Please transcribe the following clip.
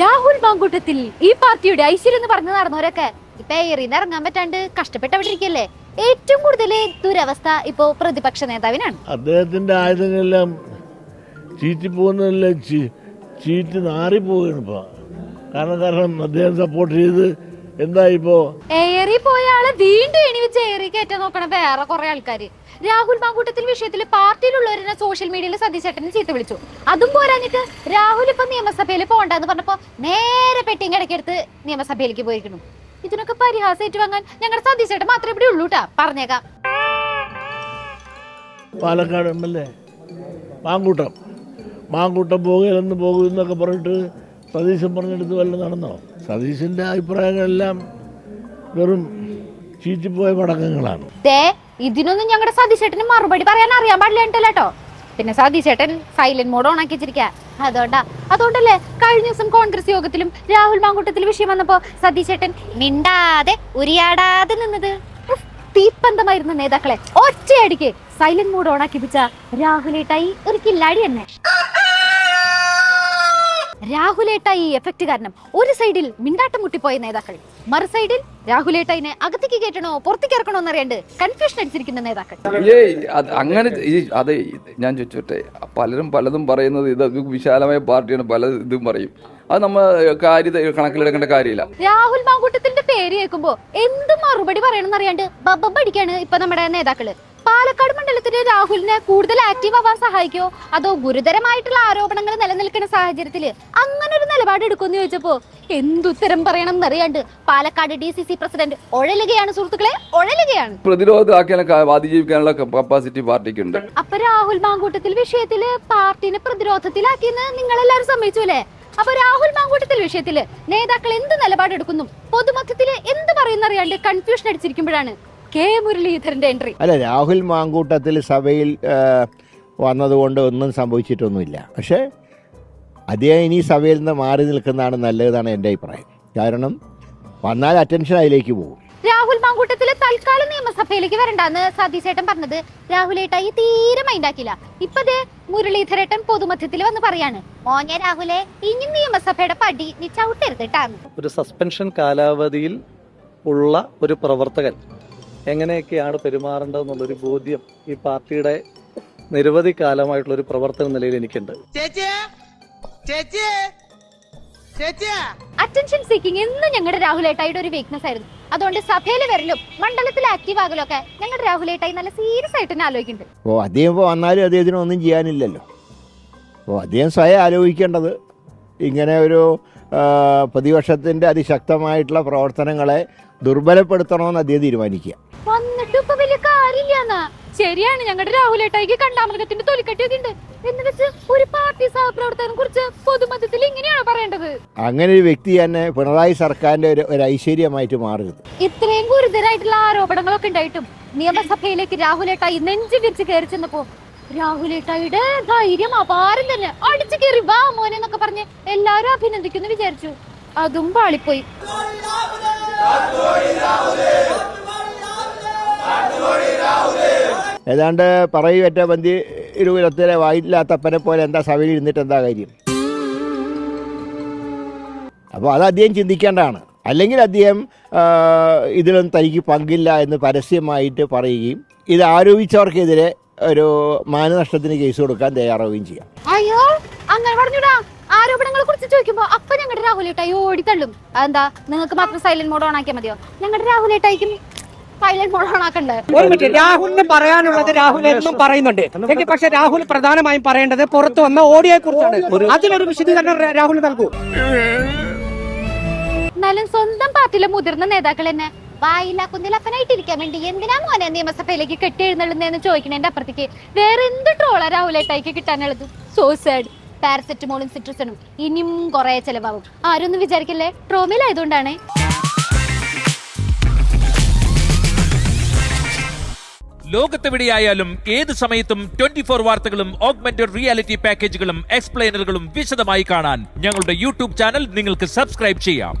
രാഹുൽ മാങ്കൂട്ടത്തിൽ ഈ പാർട്ടിയുടെ ഐശ്വര്യം എന്ന് പറഞ്ഞു നടന്നവരൊക്കെ ഇപ്പൊ എറിന്ന് ഇറങ്ങാൻ പറ്റാണ്ട് കഷ്ടപ്പെട്ടവിടിരിക്കല്ലേ ഏറ്റവും കൂടുതൽ ദുരവസ്ഥ ഇപ്പോ പ്രതിപക്ഷ നേതാവിനാണ്. അദ്ദേഹത്തിന്റെ ആയുധങ്ങളെല്ലാം ചീറ്റി പോകുന്നതെല്ലാം ചീറ്റ് നാറി പോവുകയാണ് ഇപ്പൊ. കാരണം കാരണം അദ്ദേഹം സപ്പോർട്ട് ചെയ്ത് എന്താ ഇപ്പോ? എയറി പോയ ആളെ വീണ്ടും എണിവിച്ച് എയറി കയറ്റാൻ നോക്കണ വേറെ കുറെ ആൾക്കാര്. രാഹുൽ മാങ്കൂട്ടത്തിൽ വിഷയത്തിൽ പാർട്ടിയിലുള്ളവരെ സോഷ്യൽ മീഡിയയിൽ സതീശേട്ടനെ ചീത്ത വിളിച്ചു. അതും പോരാഞ്ഞിട്ട് രാഹുൽ ഇപ്പൊ നിയമസഭയിൽ പോകണ്ടെന്ന് പറഞ്ഞപ്പോ നേരെ പെട്ടിയും കിടക്കെടുത്ത് നിയമസഭയിലേക്ക് പോയിരിക്കുന്നു. ഇതിനൊക്കെ പരിഹാസം ഏറ്റുവാങ്ങാൻ ഞങ്ങളുടെ സതീശേട്ടൻ മാത്രമേ ഇവിടെ ഉള്ളൂ കേട്ടാ പറഞ്ഞേക്കാം. Palakkad M L A Mankoottam. Mankoottam പോകലെന്ന് പോകും എന്നൊക്കെ പറഞ്ഞിട്ട് സതീശൻ പറഞ്ഞെടുത്ത് വല്ലതും നടന്നോ? സതീശന്റെ അഭിപ്രായങ്ങളെല്ലാം വെറും ചീറ്റിപ്പോയ പടക്കങ്ങളാണ്. ദേ ഇതിനൊന്നും ഞങ്ങളുടെ സതീശേട്ടന് മറുപടി പറയാൻ അറിയാൻ പാടില്ല കേട്ടോ പിന്നെ സതീശേട്ടൻ സൈലന്റ് മോഡ് ഓൺ ആക്കി വെച്ചിരിക്ക. അതുകൊണ്ടാ അതുകൊണ്ടല്ലേ കഴിഞ്ഞ ദിവസം കോൺഗ്രസ് യോഗത്തിലും രാഹുൽ മാങ്കൂട്ടത്തിൽ വിഷയം വന്നപ്പോ സതീശേട്ടൻ മിണ്ടാതെ ഉരിയാടാതെ നിന്നത്. തീപ്പന്തമായിരുന്ന നേതാക്കളെ ഒറ്റയടിക്ക് സൈലന്റ് മോഡ് ഓൺ ആക്കി വെച്ച രാഹുലേട്ടായി ഒരു കില്ലാടി തന്നെ രാഹുലേട്ട ഈ എഫക്റ്റ് കാരണം ഒരു സൈഡിൽ മിണ്ടാട്ടം മുട്ടിപ്പോയ നേതാക്കൾ മറു സൈഡിൽ രാഹുലേട്ടയിനെ അകത്തേക്ക് കയറ്റണോ പുറത്തേക്ക് ഇറക്കണോ എന്നറിയാണ്ട് കൺഫ്യൂഷൻ അടിച്ചിരിക്കുന്ന നേതാക്കൾ. അങ്ങനെ അതെ ഞാൻ ചോദിച്ചോട്ടെ പലരും പലതും പറയുന്നത് ഇത് വിശാലമായ പാർട്ടിയാണ് പല ഇതും പറയും. അത് നമ്മൾ കാര്യ കണക്കിലെടുക്കേണ്ട കാര്യമില്ല. രാഹുൽ മാങ്കൂട്ടത്തിന്റെ പേര് കേൾക്കുമ്പോ എന്ത് മറുപടി പറയണമെന്ന് അറിയാണ്ട് ബബ്ബ അടിക്കാണ് ഇപ്പൊ നമ്മുടെ നേതാക്കൾ. പാലക്കാട് മണ്ഡലത്തിൽ രാഹുലിനെ കൂടുതൽ ആക്റ്റീവ് ആവാൻ സഹായിക്കോ അതോ ഗുരുതരമായിട്ടുള്ള ആരോപണങ്ങൾ നിലനിൽക്കുന്ന സാഹചര്യത്തിൽ അങ്ങനെ ഒരു നിലപാട് എടുക്കുമെന്ന് ചോദിച്ചപ്പോ എന്തുത്തരം പറയണം എന്നറിയാണ്ട് Palakkad D C C president ഒഴലുകയാണ് സുഹൃത്തുക്കളെ ഒഴലുകയാണ്. പ്രതിരോധമാക്കാനൊക്കെ അതിജീവിക്കാനുള്ള കപ്പാസിറ്റി പാർട്ടിക്കുണ്ട്. അപ്പൊ രാഹുൽ മാങ്കൂട്ടത്തിൽ വിഷയത്തിൽ പാർട്ടിനെ പ്രതിരോധത്തിലാക്കിയെന്ന് നിങ്ങൾ എല്ലാവരും സമ്മതിച്ചു അല്ലേ? അപ്പൊ രാഹുൽ മാങ്കൂട്ടത്തിൽ വിഷയത്തിൽ നേതാക്കൾ എന്ത് നിലപാടെടുക്കുന്നു? പൊതുമധ്യത്തിൽ എന്ത് പറയുന്നറിയാണ്ട് കൺഫ്യൂഷൻ അടിച്ചിരിക്കുമ്പോഴാണ് കെ മുരളീധരന്റെ എൻട്രി അല്ല രാഹുൽ മാങ്കൂട്ടത്തിൽ സഭയിൽ വന്നതുകൊണ്ട് ഒന്നും സംഭവിച്ചിട്ടൊന്നുമില്ല. പക്ഷേ അദ്ദേഹം ഇനി സഭയിൽ നിന്ന് മാറി നിൽക്കുന്നതാണ് നല്ലതെന്നാണ് എന്റെ അഭിപ്രായം. കാരണം വന്നാൽ അറ്റൻഷൻ അതിലേക്ക് പോകും. രാഹുൽ മാങ്കൂട്ടത്തിൽ തൽക്കാലം നിയമസഭയിലേക്ക് വരണ്ടെന്ന് സതീശേട്ടൻ പറഞ്ഞത് ഈ തീരെ മൈൻഡാക്കില്ല ഇപ്പതേ ദേ മുരളീധരേട്ടൻ പൊതുമധ്യത്തിൽ വന്ന് പറയാണ് മോനെ രാഹുലെ ഇനി നിയമസഭയുടെ പടി നീ ഒരു സസ്പെൻഷൻ കാലാവധിയിൽ ഉള്ള ഒരു പ്രവർത്തകൻ എങ്ങനെയൊക്കെയാണ് പെരുമാറേണ്ടതെന്നുള്ളൊരു ബോധ്യം ഈ പാർട്ടിയുടെ നിരവധി കാലമായിട്ടുള്ള ഒരു പ്രവർത്തന നിലയിൽ എനിക്കുണ്ട്. ചേച്ചി ചേച്ചി ചേച്ചി അറ്റൻഷൻ സീക്കിംഗ് എന്നും ഞങ്ങളുടെ രാഹുലേട്ടായിട്ട് ഒരു വീക്ക്നെസ് ആയിരുന്നു. അതുകൊണ്ട് സഭയിൽ വരലും മണ്ഡലത്തിൽ ആക്റ്റീവ് ആകലും ഒക്കെ ഞങ്ങളുടെ രാഹുലേട്ടായി നല്ല സീരിയസ് ആയിട്ട് തന്നെ ആലോചിക്കുന്നുണ്ട്. ഓ അദ്ദേഹം ഇപ്പോൾ വന്നാലും അദ്ദേഹത്തിന് ഒന്നും ചെയ്യാനില്ലല്ലോ. ഓ അദ്ദേഹം സ്വയം ആലോചിക്കേണ്ടത് ഇങ്ങനെ ഒരു പ്രതിപക്ഷത്തിന്റെ പ്രതിപക്ഷത്തിന്റെ അതിശക്തമായിട്ടുള്ള പ്രവർത്തനങ്ങളെ ദുർബലപ്പെടുത്തണമെന്ന് അദ്ദേഹം തീരുമാനിക്കുക. വന്നിട്ട് ഇപ്പൊ വലിയ കാര്യമില്ല ശരിയാണ് ഞങ്ങളുടെ രാഹുലേട്ടായിക്ക് കണ്ടാമൃഗത്തിന്റെ തൊലിക്കട്ടിയൊക്കെ ഉണ്ട്. എന്ന് വെച്ച് ഒരു പാർട്ടി സഹപ്രവർത്തകനെ കുറിച്ച് പൊതുമധ്യത്തിൽ ഇങ്ങനെയാണോ പറയേണ്ടത്? അങ്ങനെ ഒരു വ്യക്തി തന്നെ പിണറായി സർക്കാരിന്റെ ഒരു ഒരു ഐശ്വര്യമായിട്ട് മാറുന്നത്. ഇത്രയും ഗുരുതരായിട്ടുള്ള ആരോപണങ്ങളൊക്കെ ഉണ്ടായിട്ടും നിയമസഭയിലേക്ക് രാഹുലേട്ടായി നെഞ്ചു വിരിച്ച് കയറി ചെന്നപ്പോ രാഹുലേട്ടായിയുടെ ധൈര്യം അപാരം തന്നെ. അടിച്ചു കയറി വാ മോനെ എന്നൊക്കെ പറഞ്ഞ് എല്ലാരും അഭിനന്ദിക്കുന്നു വിചാരിച്ചു. അതും പാളിപ്പോയി. ഏതാണ്ട് പറയുവറ്റ പന്തി ഇരുപത്തിലെ വായില്ലാത്തപ്പനെ പോലെ എന്താ സഭയിൽ ഇരുന്നിട്ട് എന്താ കാര്യം? അപ്പോൾ അത് അദ്ദേഹം ചിന്തിക്കേണ്ടതാണ്. അല്ലെങ്കിൽ അദ്ദേഹം ഇതിലൊന്നും തനിക്ക് പങ്കില്ല എന്ന് പരസ്യമായിട്ട് പറയുകയും ഇത് ആരോപിച്ചവർക്കെതിരെ ഒരു മാനനഷ്ടത്തിന് കേസ് കൊടുക്കാൻ തയ്യാറാവുകയും ചെയ്യാം. അയ്യോ അങ്ങനെ പറഞ്ഞൂടാ. ആരോപണങ്ങളെ കുറിച്ച് ചോദിക്കുമ്പോ അപ്പൊ ഞങ്ങളുടെ രാഹുലേട്ടായി ഓടി തള്ളും. അതെന്താ നിങ്ങൾക്ക് മാത്രം സൈലന്റ് മോഡ് ഓൺ ആക്കിയാൽ മതിയോ? ഞങ്ങളുടെ രാഹുലേട്ടായിക്കും സൈലന്റ് മോഡ് ഓൺ ആക്കണ്ടേ? ഒരു മിനിറ്റ് രാഹുലിന് പറയാനുള്ളത് രാഹുൽ എന്നും പറയുന്നുണ്ട്. എങ്കിൽ പക്ഷെ രാഹുൽ പ്രധാനമായും പറയേണ്ടത് പുറത്തു വന്ന ഓടിയെ കുറിച്ചാണ്. അതിലൊരു വിശദീകരണം രാഹുൽ നൽകൂ. എന്നാലും സ്വന്തം പാർട്ടിയിലെ മുതിർന്ന നേതാക്കൾ തന്നെ വായില്ല ഇരിക്കാൻ വേണ്ടി എന്തിനാ മോനെ നിയമസഭയിലേക്ക് കെട്ടിയെഴുന്നള്ളുന്നതെന്ന് ചോദിക്കണേന്റെ അപ്പുറത്തേക്ക്? വേറെ എന്ത് ട്രോളാ രാഹുലേട്ടായിക്ക് കിട്ടാനുള്ളത്? സോ സാഡ് പാരസെറ്റമോളും സിട്രസണും ഇനിയും കുറെ ചെലവാകും ആരൊന്നും വിചാരിക്കില്ലേ? ട്രോമയിലായതുകൊണ്ടാണേ ലോകത്തെവിടെയായാലും ഏത് സമയത്തും ട്വന്റി ഫോർ വാർത്തകളും ഓഗ്മെന്റഡ് റിയാലിറ്റി പാക്കേജുകളും എക്സ്പ്ലെയിനറുകളും വിശദമായി കാണാൻ ഞങ്ങളുടെ യൂട്യൂബ് ചാനൽ നിങ്ങൾക്ക് സബ്സ്ക്രൈബ് ചെയ്യാം.